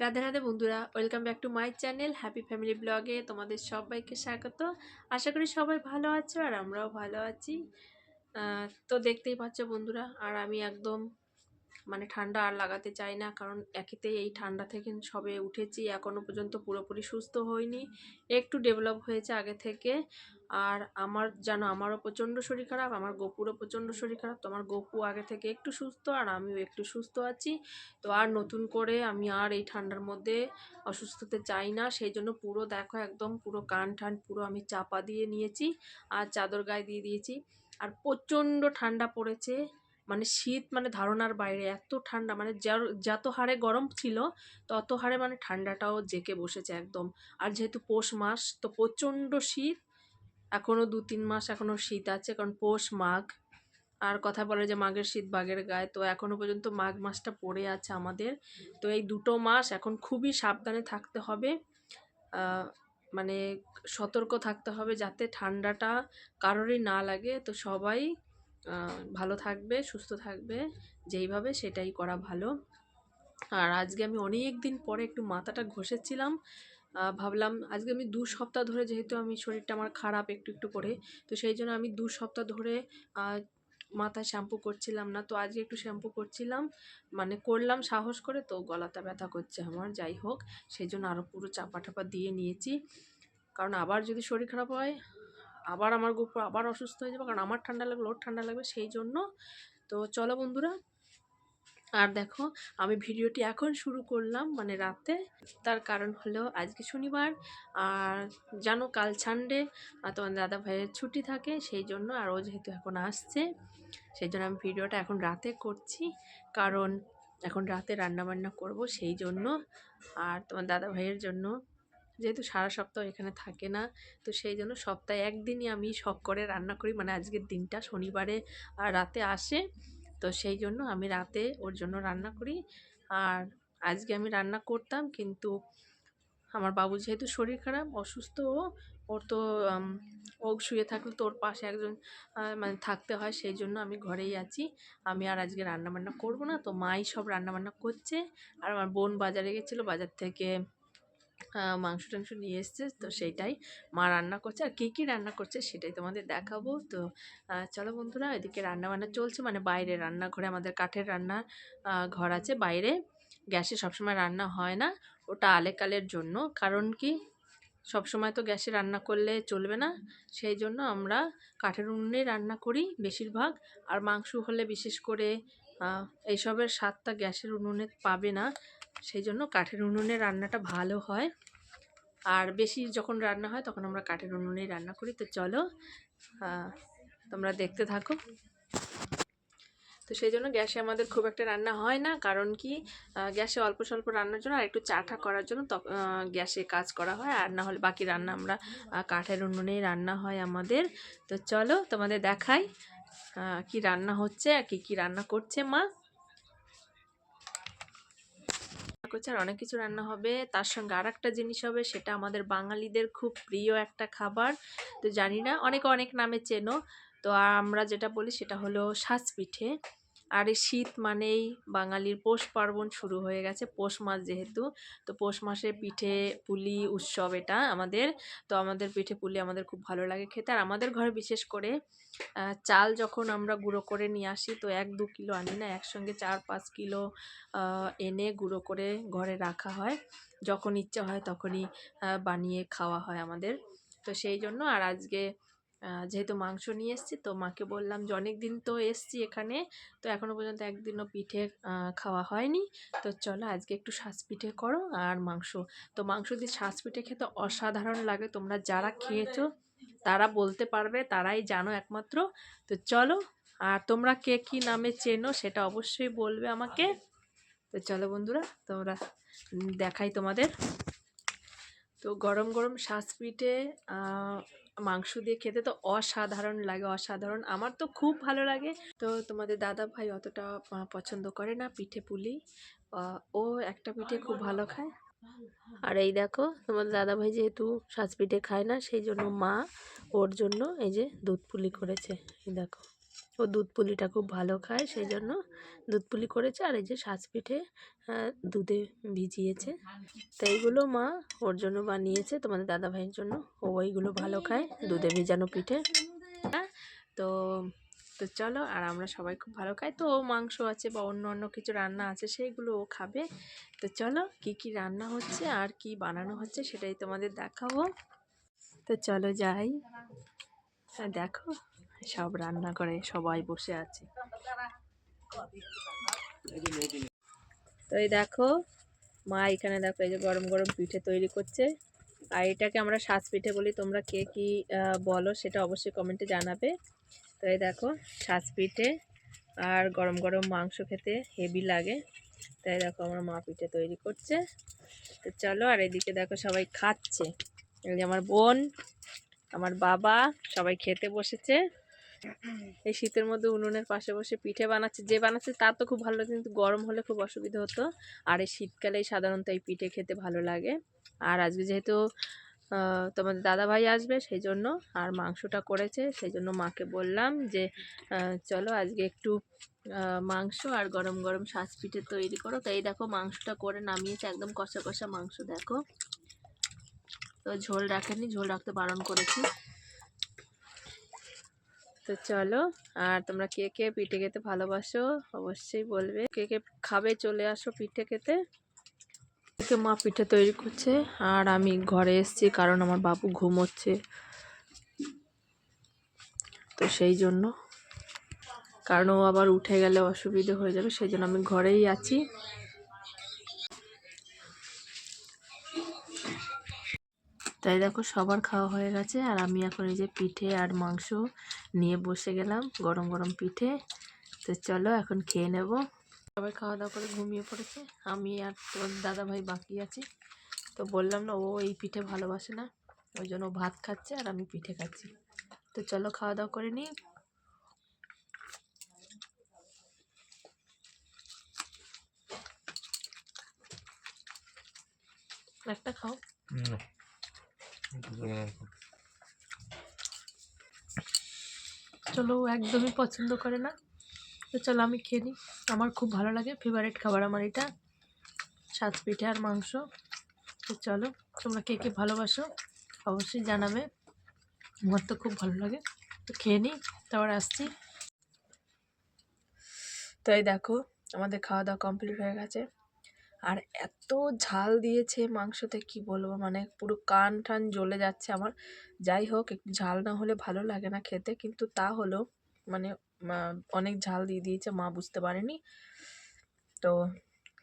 রাধে রাধে বন্ধুরা welcome back to my channel happy family ব্লগে তোমাদের সবাইকে স্বাগত। আশা করি সবাই ভালো আছো আর আমরাও ভালো আছি। তো দেখতেই পাচ্ছ বন্ধুরা, আর আমি একদম মানে ঠান্ডা আর লাগাতে চাই না। কারণ একেতেই এই ঠান্ডা থেকে সবে উঠেছি এখনও পর্যন্ত পুরোপুরি সুস্থ হইনি। একটু ডেভেলপ হয়েছে আগে থেকে। আর আমার জানো আমারও প্রচণ্ড শরীর খারাপ, আমার গপুরও প্রচণ্ড শরীর খারাপ। তো আমার গপু আগে থেকে একটু সুস্থ আর আমিও একটু সুস্থ আছি। তো আর নতুন করে আমি আর এই ঠান্ডার মধ্যে অসুস্থ হতে চাই না। সেই জন্য পুরো দেখো একদম পুরো কান ঠান পুরো আমি চাপা দিয়ে নিয়েছি আর চাদর গায়ে দিয়ে দিয়েছি। আর প্রচণ্ড ঠান্ডা পড়েছে। মানে শীত মানে ধারণার বাইরে, এত ঠান্ডা মানে যার, যত হারে গরম ছিল, তত হারে মানে ঠান্ডাটাও জেকে বসেছে একদম। আর যেহেতু পৌষ মাস, তো প্রচণ্ড শীত এখনও দু তিন মাস এখনও শীত আছে, কারণ পৌষ মাঘ। আর কথা বলে যে মাঘের শীত বাঘের গায়ে, তো এখনও পর্যন্ত মাঘ মাসটা পড়ে আছে আমাদের। তো এই দুটো মাস এখন খুবই সাবধানে থাকতে হবে। মানে সতর্ক থাকতে হবে যাতে ঠান্ডাটা কারোরই না লাগে। তো সবাই ভালো থাকবে, সুস্থ থাকবে, যেইভাবে সেটাই করা ভালো। আর আজকে আমি অনেক দিন পরে একটু মাথাটা ঘষেছিলাম ভাবলাম আজকে আমি দু সপ্তাহ ধরে যেহেতু আমি শরীরটা আমার খারাপ একটু একটু করে, তো সেই জন্য আমি দু সপ্তাহ ধরে মাথায় শ্যাম্পু করছিলাম না, তো আজকে একটু শ্যাম্পু করছিলাম মানে করলাম সাহস করে, তো গলাটা ব্যথা করছে আমার, যাই হোক, সেই জন্য আরও পুরো চাপা টাপা দিয়ে নিয়েছি। কারণ আবার যদি শরীর খারাপ হয় আবার আমার গোপ আবার অসুস্থ হয়ে যাবে, কারণ আমার ঠান্ডা লাগবে ওর ঠান্ডা লাগবে সেই জন্য। তো চলো বন্ধুরা, আর দেখো, আমি ভিডিওটি এখন শুরু করলাম মানে রাতে। তার কারণ হলো, আজকে শনিবার, আর জানো কাল সানডে আর তোমার দাদা ভাইয়ের ছুটি থাকে, সেই জন্য, আর ও যেহেতু এখন আসছে, সেই জন্য আমি ভিডিওটা এখন রাতে করছি, কারণ এখন রাতে রান্না বান্না করব সেই জন্য, আর তোমার দাদা ভাইয়ের জন্য। যেহেতু সারা সপ্তাহ এখানে থাকে না, তো সেই জন্য সপ্তাহে একদিনই আমি শখ করে রান্না করি। মানে আজকের দিনটা শনিবারে আর রাতে আসে। তো সেই জন্য আমি রাতে ওর জন্য রান্না করি। আর আজকে আমি রান্না করতাম কিন্তু আমার বাবু যেহেতু শরীর খারাপ, অসুস্থ ও, ওর তো ও শুয়ে থাকলে তো ওর পাশে একজন মানে থাকতে হয়, সেই জন্য আমি ঘরেই আছি। আমি আর আজকে রান্না বান্না করব না। তো মাই সব রান্নাবান্না করছে। আর আমার বোন বাজারে গেছিল, বাজার থেকে মাংস টাংস নিয়ে এসছে, তো সেইটাই। মা রান্না করছে আর কী কী রান্না করছে সেটাই তোমাদের দেখাবো। তো চলো বন্ধুরা এদিকে রান্না বান্না চলছে মানে বাইরে রান্নাঘরে আমাদের কাঠের রান্না ঘর আছে বাইরে। গ্যাসে সবসময় রান্না হয় না, ওটা আলেকালের জন্য। কারণ কি, সবসময় তো গ্যাসে রান্না করলে চলবে না। সেই জন্য আমরা কাঠের উনুনে রান্না করি বেশিরভাগ। আর মাংস হলে বিশেষ করে এইসবের স্বাদটা গ্যাসের উনুনে পাবে না। সেই জন্য কাঠের উনুনে রান্নাটা ভালো হয়। আর বেশি যখন রান্না হয় তখন আমরা কাঠের উনুনেই রান্না করি। তো চলো তোমরা দেখতে থাকো। তো সেই জন্য গ্যাসে আমাদের খুব একটা রান্না হয় না। কারণ কি গ্যাসে অল্প স্বল্প রান্নার জন্য আর একটু চাটা করার জন্য গ্যাসে কাজ করা হয়। আর না হলে বাকি রান্না আমরা কাঠের উনুনেই রান্না হয় আমাদের। তো চলো তোমাদের দেখাই কি রান্না হচ্ছে আর কী কী রান্না করছে মা। করছে আর অনেক কিছু রান্না হবে। তার সঙ্গে আর একটা জিনিস হবে, সেটা আমাদের বাঙালিদের খুব প্রিয় একটা খাবার। তো জানি না, অনেকে অনেক নামে চেনো। তো আমরা যেটা বলি সেটা হলো সাজ পিঠে আর এই শীত মানেই বাঙালির পৌষ পার্বণ শুরু হয়ে গেছে, পৌষ মাস যেহেতু। তো পৌষ মাসে পিঠে পুলি উৎসব এটা আমাদের। তো আমাদের পিঠে পুলি আমাদের খুব ভালো লাগে খেতে। আর আমাদের ঘরে বিশেষ করে চাল যখন আমরা গুঁড়ো করে নিয়ে আসি, তো এক দু কিলো আনি না, একসঙ্গে চার পাঁচ কিলো এনে গুঁড়ো করে ঘরে রাখা হয়। যখন ইচ্ছা হয় তখনই বানিয়ে খাওয়া হয় আমাদের। তো সেই জন্য আর আজকে যেহেতু মাংস নিয়ে এসেছি, তো মাকে বললাম যে অনেক দিন তো এসছি এখানে, তো এখনও পর্যন্ত একদিনও পিঠে খাওয়া হয়নি। তো চলো আজকে একটু শাঁস পিঠে করো আর মাংস। তো মাংস দিয়ে শাঁস পিঠে খেতে অসাধারণ লাগে, তোমরা যারা খেয়েছো তারা বলতে পারবে, তারাই জানো একমাত্র। তো চলো, আর তোমরা কে কী নামে চেনো সেটা অবশ্যই বলবে আমাকে। তো চলো বন্ধুরা, তোমরা দেখাই তোমাদের। তো গরম গরম শাঁস পিঠে মাংস দিয়ে খেতে তো অসাধারণ লাগে, অসাধারণ। আমার তো খুব ভালো লাগে। তো তোমাদের দাদা ভাই অতটা পছন্দ করে না পিঠে পুলি। ও একটা পিঠে খুব ভালো খায়। আর এই দেখো তোমাদের দাদা ভাই যেহেতু শাঁস পিঠে খায় না, সেই জন্য মা ওর জন্য এই যে দুধ পুলি করেছে। এই দেখো। ও দুধ পুলিটা খুব ভালো খায় সেই জন্য দুধ পুলি করেছে। আর এই যে সাজ পিঠে দুধে ভিজিয়েছে। তো এইগুলো মা ওর জন্য বানিয়েছে তোমাদের দাদা ভাইয়ের জন্য। ও ওইগুলো ভালো খায় দুধে ভিজানো পিঠে। হ্যাঁ, তো তো চলো আর আমরা সবাই খুব ভালো খাই। তো মাংস আছে বা অন্য অন্য কিছু রান্না আছে সেইগুলো ও খাবে। তো চলো কি কি রান্না হচ্ছে আর কি বানানো হচ্ছে সেটাই তোমাদের দেখাবো। তো চলো যাই। আর দেখো। সব রান্না করে, সবাই বসে আছে। তো এই দেখো, মা এখানে দেখো, এই যে গরম গরম পিঠে তৈরি করছে। আর এটাকে আমরা সাজ পিঠে বলি, তোমরা কে কি বলো, সেটা অবশ্যই কমেন্টে জানাবে। তো এই দেখো, সাজ পিঠে আর গরম গরম মাংস খেতে হেভি লাগে। তাই দেখো, আমার মা পিঠে তৈরি করছে। তো চলো, আর এদিকে দেখো, সবাই খাচ্ছে। আমার বোন, আমার বাবা, সবাই খেতে বসেছে। এই শীতের মধ্যে উনুনের পাশে বসে পিঠে বানাচ্ছে, যে বানাচ্ছে তার তো খুব ভালো লাগে কিন্তু গরম হলে খুব অসুবিধা হতো। আর এই শীতকালেই সাধারণত এই পিঠে খেতে ভালো লাগে। আর আজকে যেহেতু তোমাদের দাদা ভাই আসবে সেই জন্য আর মাংসটা করেছে সেই জন্য মাকে বললাম যে চলো আজকে একটু মাংস আর গরম গরম সাজ পিঠে তৈরি করো। তো এই দেখো মাংসটা করে নামিয়েছে, একদম কষা কষা মাংস, দেখো। তো ঝোল রাখেনি ঝোল রাখতে বারণ করেছি। তো চলো, আর তোমরা কে কে পিঠে খেতে ভালোবাসো অবশ্যই বলবে। কে কে খাবে চলে আসো পিঠে খেতে। কে মা পিঠে তৈরি করছে, আর আমি ঘরে এসেছি কারণ আমার বাবু ঘুমোচ্ছে তো সেই জন্য। কারণ ও আবার উঠে গেলে অসুবিধে হয়ে যাবে, সেই জন্য আমি ঘরেই আছি। তাই দেখো সবার খাওয়া হয়ে গেছে। আর আমি এখন এই যে পিঠে আর মাংস নিয়ে বসে গেলাম গরম গরম পিঠে। তো চলো এখন খেয়ে নেব। সবাই খাওয়া দাওয়া করে ঘুমিয়ে পড়েছে। আমি আর তোর দাদা ভাই বাকি আছি। তো বললাম না, ও এই পিঠে ভালোবাসে না। ওই জন্য ভাত খাচ্ছে আর আমি পিঠে খাচ্ছি। তো চলো খাওয়া দাওয়া করে নিই। একটা খাও। চলো একদমই পছন্দ করে না। তো চলো আমি খেয়ে নিই আমার খুব ভালো লাগে। ফেভারিট খাবার আমার এটা। সাত পিঠে আর মাংস। তো চলো, তোমরা কে কে ভালোবাসো অবশ্যই জানাবে। আমার তো খুব ভালো লাগে। তো খেয়ে নিই তারপর আসছি। তো এই দেখো, আমাদের খাওয়া দাওয়া কমপ্লিট হয়ে গেছে। আর এত ঝাল দিয়েছে মাংসতে, কি বলব? মানে পুরো কান টান জ্বলে যাচ্ছে আমার। যাই হোক, একটু ঝাল না হলে ভালো লাগে না খেতে, কিন্তু তা হলো মানে অনেক ঝাল দিয়ে দিয়েছে, মা বুঝতে পারেনি। তো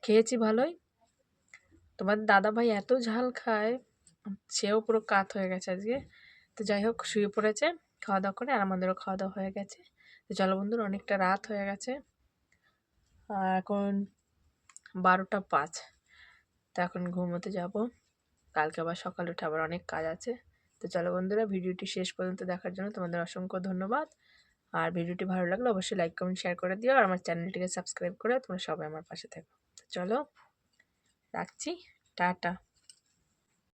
খেয়েছি ভালোই। তোমার দাদা ভাই এত ঝাল খায়, সেও পুরো কাত হয়ে গেছে আজকে। তো যাই হোক, শুয়ে পড়েছে খাওয়া দাওয়া করে, আর আমাদেরও খাওয়া দাওয়া হয়ে গেছে। তো চলো বন্ধুরা, অনেকটা রাত হয়ে গেছে। আর এখন বারোটা পাঁচ। তো এখন ঘুমোতে যাব। কালকে আবার সকালে উঠে আবার অনেক কাজ আছে। তো চলো বন্ধুরা, ভিডিওটি শেষ পর্যন্ত দেখার জন্য তোমাদের অসংখ্য ধন্যবাদ। আর ভিডিওটি ভালো লাগলে অবশ্যই লাইক কমেন্ট শেয়ার করে দিও। আর আমার চ্যানেলটিকে সাবস্ক্রাইব করে তোমরা সবাই আমার পাশে থাকো। চলো, রাখছি। টাটা।